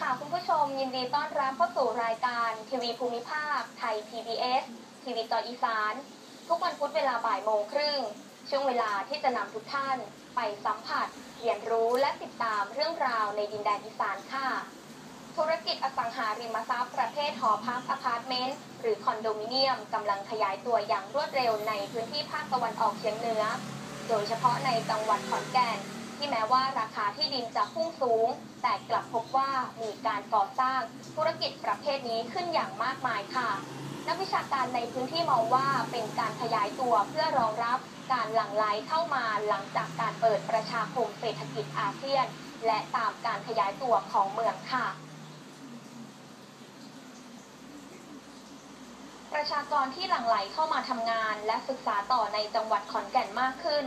ค่ะคุณผู้ชมยินดีต้อนรับเข้าสู่รายการทีวีภูมิภาค ไทย PBS ทีวีจออีสาน ทุกวันพุธเวลาบ่ายโมงครึ่ง ช่วงเวลาที่จะนำทุกท่าน ไปสัมผัส เรียนรู้และติดตามเรื่องราวในดินแดนอีสานค่ะ ธุรกิจอสังหาริมทรัพย์ประเภทหอพักอพาร์ตเมนต์หรือคอนโดมิเนียมกำลังขยายตัวอย่างรวดเร็วในพื้นที่ภาคตะวันออกเฉียงเหนือ โดยเฉพาะในจังหวัดขอนแก่น ที่แม้ว่าราคาที่ดินจะพุ่งสูง แต่กลับพบว่ามีการก่อสร้างธุรกิจประเภทนี้ขึ้นอย่างมากมายค่ะ นักวิชาการในพื้นที่มองว่าเป็นการขยายตัวเพื่อรองรับการหลั่งไหลเข้ามาหลังจากการเปิดประชาคมเศรษฐกิจอาเซียน และตามการขยายตัวของเมืองค่ะประชากรที่หลั่งไหลเข้ามาทำงานและศึกษาต่อในจังหวัดขอนแก่นมากขึ้น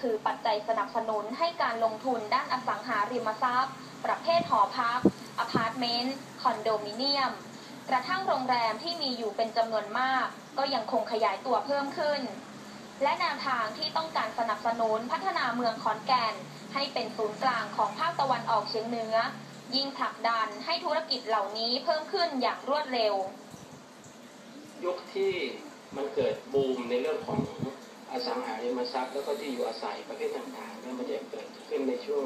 คือปัจจัยสนับสนุนให้การลงทุนด้านอสังหาริมทรัพย์ ประเภทหอพัก อพาร์ตเมนต์ คอนโดมิเนียม กระทั่งโรงแรมที่มีอยู่เป็นจำนวนมาก ก็ยังคงขยายตัวเพิ่มขึ้น และแนวทางที่ต้องการสนับสนุนพัฒนาเมืองขอนแก่น ให้เป็นศูนย์กลางของภาคตะวันออกเฉียงเหนือ ยิ่งผลักดันให้ธุรกิจเหล่านี้เพิ่มขึ้นอย่างรวดเร็ว ยุคที่มันเกิดบูมในเรื่องของอสังหาริม ทรัพย์แล้วก็ที่อยู่อาศัยประเภทต่างๆเนี่ยมันจะเกิดขึ้นในช่วง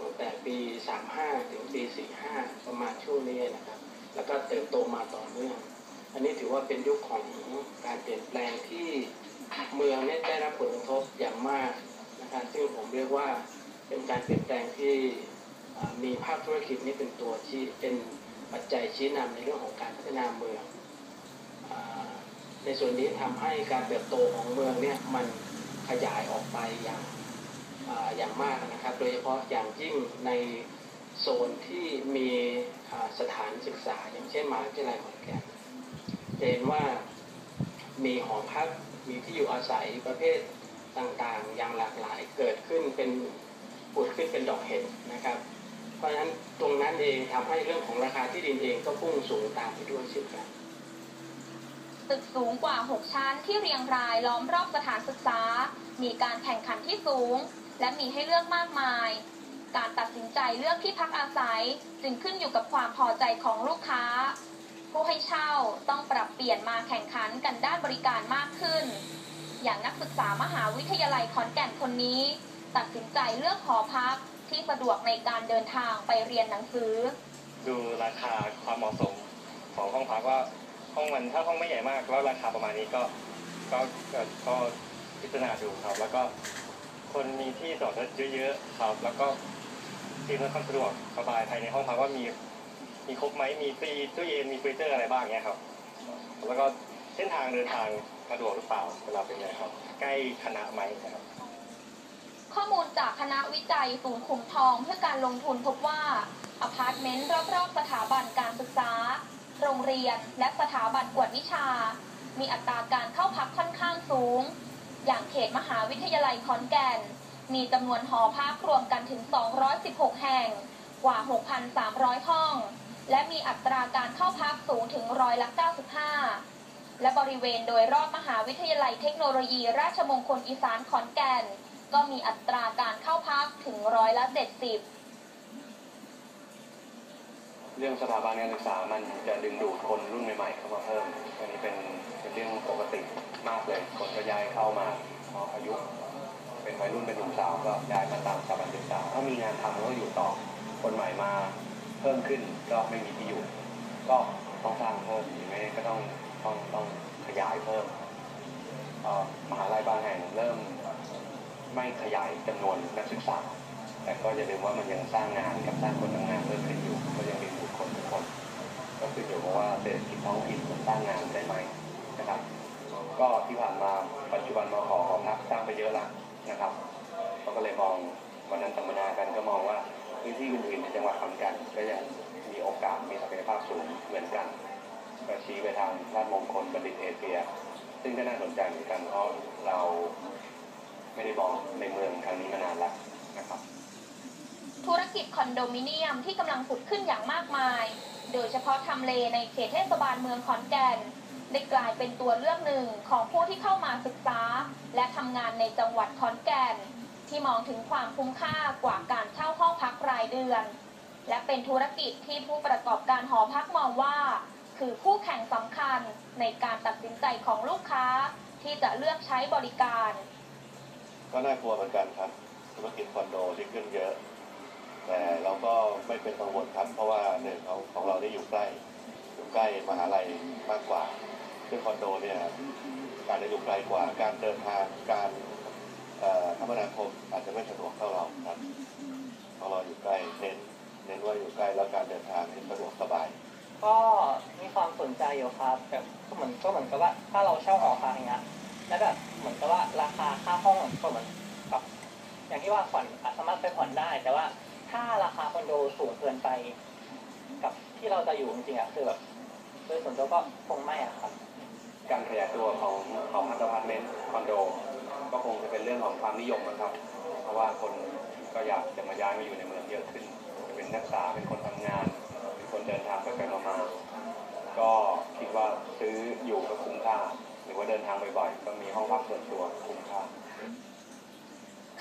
ตั้งแต่ปี 35 ถึงปี 45 ประมาณช่วงนี้นะครับ แล้วก็เติบโตมาต่อเนื่อง อันนี้ถือว่าเป็นยุคของการเปลี่ยนแปลงที่เมืองเนี่ยได้รับผลกระทบอย่างมากนะครับซึ่งผมเรียกว่าเป็นการเปลี่ยนแปลงที่มีภาคธุรกิจนี่เป็นตัวที่เป็นปัจจัยชี้นำในเรื่องของการพัฒนาเมือง ในส่วนนี้ทำให้การเติบโตของเมืองเนี่ยมัน ขยายออกไปอย่างอย่างมากนะครับ โดยเฉพาะอย่างยิ่งในโซนที่มีสถานศึกษา อย่างเช่นมหาวิทยาลัยขอนแก่นเห็นว่ามีหอพักมีที่อยู่อาศัยประเภทต่างๆ อย่างหลากหลายเกิดขึ้นเป็นผุดขึ้นเป็นดอกเห็ดนะครับ เพราะฉะนั้นตรงนั้นเองทำให้เรื่องของราคาที่ดินเองก็พุ่งสูงตามไปด้วยเช่นกัน ตึกสูงกว่า 6 ชั้นที่เรียงรายล้อมรอบสถานศึกษา มีการแข่งขันที่สูง และมีให้เลือกมากมาย การตัดสินใจเลือกที่พักอาศัย จึงขึ้นอยู่กับความพอใจของลูกค้า ผู้ให้เช่าต้องปรับเปลี่ยนมาแข่งขันกันด้านบริการมากขึ้น อย่างนักศึกษามหาวิทยาลัยขอนแก่นคนนี้ ตัดสินใจเลือกหอพักที่สะดวกในการเดินทางไปเรียนหนังสือ ดูราคาความเหมาะสมของห้องพักว่า ห้องมันถ้าห้องไม่ใหญ่มาก แล้วราคาประมาณนี้ก็ก็ก็ก็พิจารณาดูครับ แล้วก็คนมีที่จอดรถเยอะๆครับ แล้วก็ที่ค่อนข้างสะดวกสบายภายในห้องพักว่ามีมีครบไหมมีตู้ตู้เย็นมีเฟอร์นิเจอร์อะไรบ้างเงี้ยครับ แล้วก็เส้นทางเดินทางสะดวกหรือเปล่าเวลาเป็นไงครับ ใกล้คณะไหมนะครับข้อมูลจากคณะวิจัยศูนย์ขุมทองเพื่อการลงทุนพบว่าอพาร์ตเมนต์รอบๆสถาบันการศึกษา โรงเรียน และสถาบันกวดวิชา มีอัตราการเข้าพักค่อนข้างสูง อย่างเขตมหาวิทยาลัยขอนแก่น มีจำนวนหอพักรวมกันถึง 216 แห่ง กว่า 6,300 ห้อง และมีอัตราการเข้าพักสูงถึงร้อยละ 95 และบริเวณโดยรอบมหาวิทยาลัยเทคโนโลยี ราชมงคลอีสานขอนแก่น ก็มีอัตราการเข้าพักถึงร้อยละ 70 เรื่องสถาบันการศึกษามันจะดึงดูดคนรุ่นใหม่ๆเข้ามาเพิ่มอันนี้เป็นเป็นเรื่องปกติมากเลย คนก็ย้ายเข้ามาพออายุ เป็นวัยรุ่นเป็นหนุ่มสาวก็ย้ายมาตามสถาบันศึกษาถ้ามีงานทำก็อยู่ต่อคนใหม่มาเพิ่มขึ้นก็ไม่มีที่อยู่ ก็ต้องสร้างเพิ่มหรือไม่ก็ต้องต้องต้องขยายเพิ่มมหาลัยบางแห่งเริ่มไม่ขยายจำนวนนักศึกษา แต่ก็อย่าลืมว่ามันยังสร้างงานกับสร้างคนทำงานเพิ่มขึ้นอยู่ ก็ยังดึงดูดคนทุกคน ก็ขึ้นอยู่ว่าเศรษฐกิจท้องถิ่นมันสร้างงานได้ไหมนะครับ ก็ที่ผ่านมาปัจจุบันมาขอหอพักสร้างไปเยอะแล้วนะครับเราก็เลยมองวันนั้นสัมมนากันก็มองว่าพื้นที่อื่นๆในจังหวัดขอนแก่นก็ยังมีโอกาสมีศักยภาพสูงเหมือนกันก็ชี้ไปทางราชมงคลบัณฑิตเอเชีย ซึ่งก็น่าสนใจเหมือนกันเพราะเราไม่ได้มองในเมืองครั้งนี้มานานแล้วนะครับ ธุรกิจคอนโดมิเนียมที่กำลังผุดขึ้นอย่างมากมาย โดยเฉพาะทำเลในเขตเทศบาลเมืองขอนแก่น ได้กลายเป็นตัวเลือกหนึ่งของผู้ที่เข้ามาศึกษา และทำงานในจังหวัดขอนแก่น ที่มองถึงความคุ้มค่ากว่าการเช่าห้องพักรายเดือน และเป็นธุรกิจที่ผู้ประกอบการหอพักมองว่า คือคู่แข่งสำคัญในการตัดสินใจของลูกค้าที่จะเลือกใช้บริการ ก็น่ากลัวเหมือนกันครับธุรกิจคอนโดที่ขึ้นเยอะ แต่เราก็ไม่เป็นกังวลครับ เพราะว่าหนึ่งของของเราได้อยู่ใกล้ อยู่ใกล้มหาลัยมากกว่าซึ่งคอนโดเนี่ยการได้อยู่ไกลกว่าการเดินทางการคมนาคมอาจจะไม่สะดวกเท่าเราครับของเราอยู่ใกล้เน้นเน้นว่าอยู่ใกล้แล้วการเดินทางนี่สะดวกสบาย ก็มีความสนใจอยู่ครับแบบก็เหมือนก็เหมือนกับว่าถ้าเราเช่าหอพักอย่างเงี้ยแล้วแบบเหมือนกับว่าราคาค่าห้องก็เหมือนกับอย่างที่ว่าผ่อนสามารถไปผ่อนได้ แต่ว่า ถ้าราคาคอนโดสูงเกินไป กับที่เราจะอยู่จริงๆอะคือแบบโดยส่วนตัวก็คงไม่อะครับ การขยายตัวของของอพาร์ตเมนต์คอนโด ก็คงจะเป็นเรื่องของความนิยมนะครับ เพราะว่าคนก็อยากจะมาย้ายมาอยู่ในเมืองเยอะขึ้น เป็นนักศึกษาเป็นคนทำงาน เป็นคนเดินทางไปไปมามาก็คิดว่าซื้ออยู่ก็คุ้มค่า หรือว่าเดินทางบ่อยๆก็มีห้องพักส่วนตัวคุ้มค่า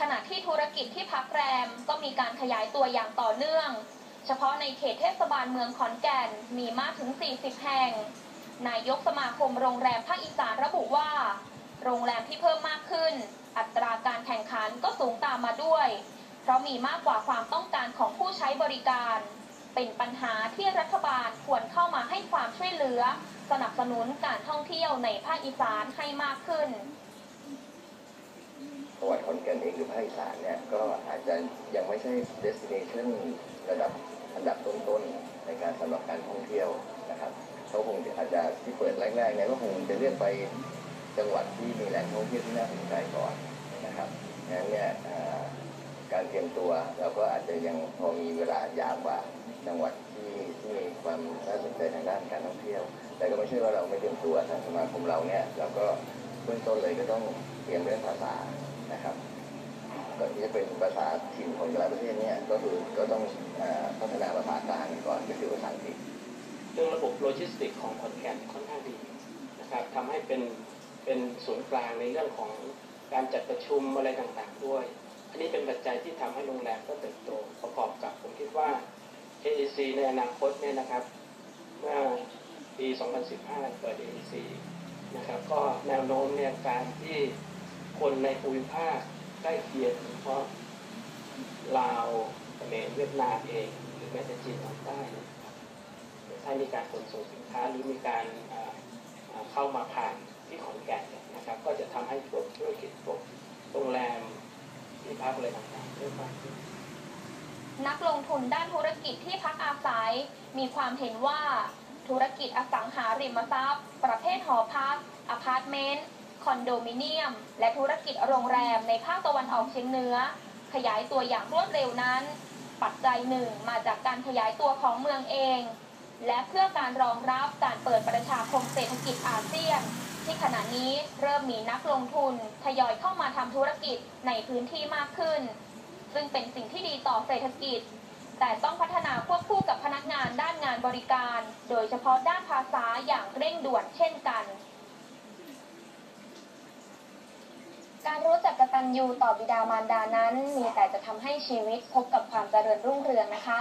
ขณะที่ธุรกิจที่พักแรมก็มีการขยายตัวอย่างต่อเนื่อง เฉพาะในเขตเทศบาลเมืองขอนแก่นมีมากถึง 40 แห่ง นายกสมาคมโรงแรมภาคอีสานระบุว่า โรงแรมที่เพิ่มมากขึ้น อัตราการแข่งขันก็สูงตามมาด้วย เพราะมีมากกว่าความต้องการของผู้ใช้บริการ เป็นปัญหาที่รัฐบาลควรเข้ามาให้ความช่วยเหลือ สนับสนุนการท่องเที่ยวในภาคอีสานให้มากขึ้น จังหวัดขอนแก่นเองหรือภาคอีสานเนี่ยก็อาจจะยังไม่ใช่ destination ระดับอันดับต้นๆในการสำหรับการท่องเที่ยวนะครับเขาคงจะอาจจะที่เปิดแรกๆเนี่ยก็คงจะเลือกไปจังหวัดที่มีแหล่งท่องเที่ยวที่น่าสนใจก่อนนะครับงั้นเนี่ยการเตรียมตัวเราก็อาจจะยังพอมีเวลายาวกว่าจังหวัดที่ที่มีความน่าสนใจทางด้านการท่องเที่ยว แต่ก็ไม่ใช่ว่าเราไม่เตรียมตัวทางสมาคมเราเนี่ยเราก็เบื้องต้นเลยก็ต้องเตรียมเรื่องภาษา นะครับก่อนที่จะเป็นภาษาถิ่นของแต่ละประเทศเนี่ยก็คือก็ต้องอพัฒนาภาษากลางก่อนก็คือภาษาอังกฤษเรื่องระบบโลจิสติกของขอนแก่นค่อนข้างดีนะครับทำให้เป็นเป็นศูนย์กลางในเรื่องของการจัดประชุมอะไรต่างๆด้วย อันนี้เป็นปัจจัยที่ทำให้โรงแรมก็เติบโตประกอบกับผมคิดว่า AEC ในอนาคตเนี่ยนะครับเมื่อปี 2015 เปิด AEC นะครับก็แนวโน้มเนี่ยการที่ คนในภูมิภาคใกล้เคียงเพราะลาวเขมรเวียดนามเอง หรือแม้แต่จีนตอนใต้นะครับถ้ามีการขนส่งสินค้าหรือมีการเข้ามาผ่านที่ขอนแก่นนะครับ ก็จะทำให้พวกธุรกิจพวกโรงแรมที่พักอะไรต่างๆเพิ่มมากขึ้นนักลงทุนด้านธุรกิจที่พักอาศัย มีความเห็นว่าธุรกิจอสังหาริมทรัพย์ ประเภทหอพักอพาร์ตเมนต์ คอนโดมิเนียม และธุรกิจโรงแรมในภาคตะวันออกเฉียงเหนือ ขยายตัวอย่างรวดเร็วนั้น ปัจจัยหนึ่งมาจากการขยายตัวของเมืองเอง และเพื่อการรองรับการเปิดประชาคมเศรษฐกิจอาเซียน ที่ขณะนี้เริ่มมีนักลงทุนทยอยเข้ามาทำธุรกิจในพื้นที่มากขึ้น ซึ่งเป็นสิ่งที่ดีต่อเศรษฐกิจ แต่ต้องพัฒนาควบคู่กับพนักงานด้านงานบริการ โดยเฉพาะด้านภาษาอย่างเร่งด่วนเช่นกัน การรู้จักกตัญญูต่อบิดามารดานั้น มีแต่จะทำให้ชีวิตพบกับความเจริญรุ่งเรืองนะคะ